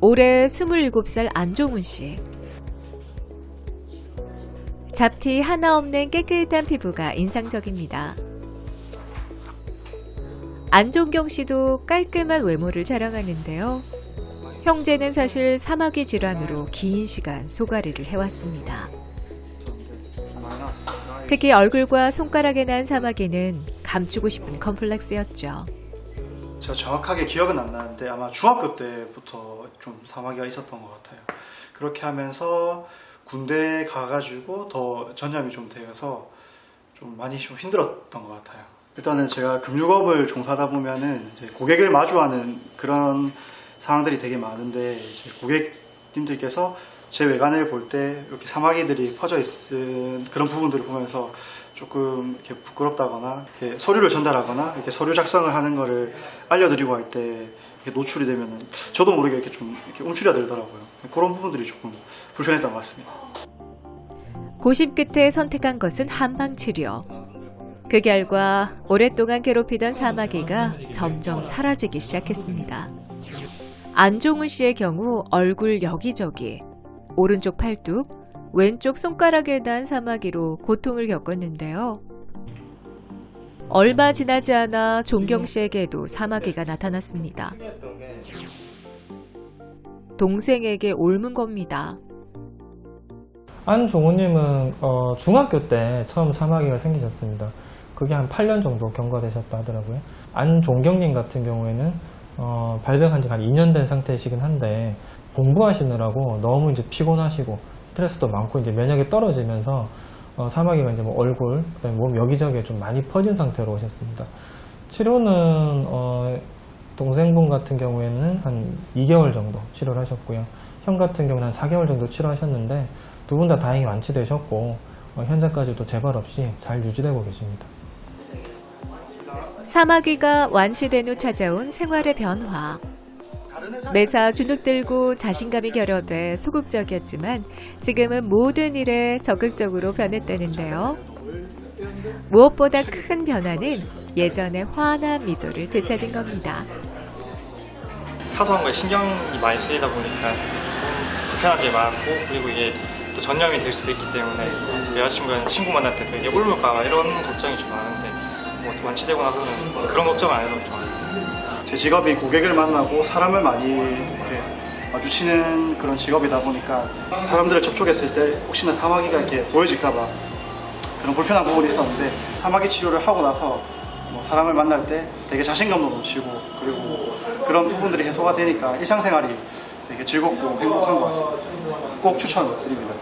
올해 27살 안종훈 씨. 잡티 하나 없는 깨끗한 피부가 인상적입니다. 안종경 씨도 깔끔한 외모를 자랑하는데요. 형제는 사실 사마귀 질환으로 긴 시간 소가리를 해왔습니다. 특히 얼굴과 손가락에 난 사마귀는 감추고 싶은 컴플렉스였죠. 제가 정확하게 기억은 안 나는데 아마 중학교 때부터 좀 사마귀가 있었던 것 같아요. 그렇게 하면서 군대 가가지고 더 전염이 좀 되어서 좀 많이 좀 힘들었던 것 같아요. 일단은 제가 금융업을 종사하다 보면은 고객을 마주하는 그런 상황들이 되게 많은데 고객 님들께서 제 외관을 볼 때 이렇게 사마귀들이 퍼져 있는 그런 부분들을 보면서 조금 이렇게 부끄럽다거나 이렇게 서류를 전달하거나 이렇게 서류 작성을 하는 거를 알려드리고 할 때 노출이 되면은 저도 모르게 이렇게 좀 이렇게 움츠려 들더라고요. 그런 부분들이 조금 불편했던 것 같습니다. 고심 끝에 선택한 것은 한방 치료. 그 결과 오랫동안 괴롭히던 사마귀가 점점 사라지기 시작했습니다. 안종훈 씨의 경우 얼굴 여기저기, 오른쪽 팔뚝, 왼쪽 손가락에 난 사마귀로 고통을 겪었는데요. 얼마 지나지 않아 종경 씨에게도 사마귀가 나타났습니다. 동생에게 옮은 겁니다. 안종우님은 어, 중학교 때 처음 사마귀가 생기셨습니다. 그게 한 8년 정도 경과되셨다 하더라고요. 안종경님 같은 경우에는 어, 발병한 지가 한 2년 된 상태이시긴 한데 공부하시느라고 너무 이제 피곤하시고 스트레스도 많고 이제 면역이 떨어지면서 어, 사마귀가 이제 뭐 얼굴, 그다음에 몸 여기저기에 좀 많이 퍼진 상태로 오셨습니다. 치료는 어, 동생분 같은 경우에는 한 2개월 정도 치료를 하셨고요. 형 같은 경우는 한 4개월 정도 치료하셨는데 두 분 다 다행히 완치되셨고 어, 현재까지도 재발 없이 잘 유지되고 계십니다. 사마귀가 완치된 후 찾아온 생활의 변화. 매사 주눅 들고 자신감이 결여돼 소극적이었지만 지금은 모든 일에 적극적으로 변했다는데요. 무엇보다 큰 변화는 예전의 환한 미소를 되찾은 겁니다. 사소한 거에 신경이 많이 쓰이다 보니까 점이 많았고 그리고 이게 또 전염이 될 수도 있기 때문에 여자친구랑 친구 만날 때도 이게 옮을까 이런 걱정이 좀 많은데 뭐 완치되고 나서는 그런 걱정 안 해서 좋았어요. 제 직업이 고객을 만나고 사람을 많이 이렇게 마주치는 그런 직업이다 보니까 사람들을 접촉했을 때 혹시나 사마귀가 이렇게 보여질까봐 그런 불편한 부분이 있었는데 사마귀 치료를 하고 나서 뭐 사람을 만날 때 되게 자신감도 넘치고 그리고 그런 부분들이 해소가 되니까 일상생활이 되게 즐겁고 행복한 것 같습니다. 꼭 추천드립니다.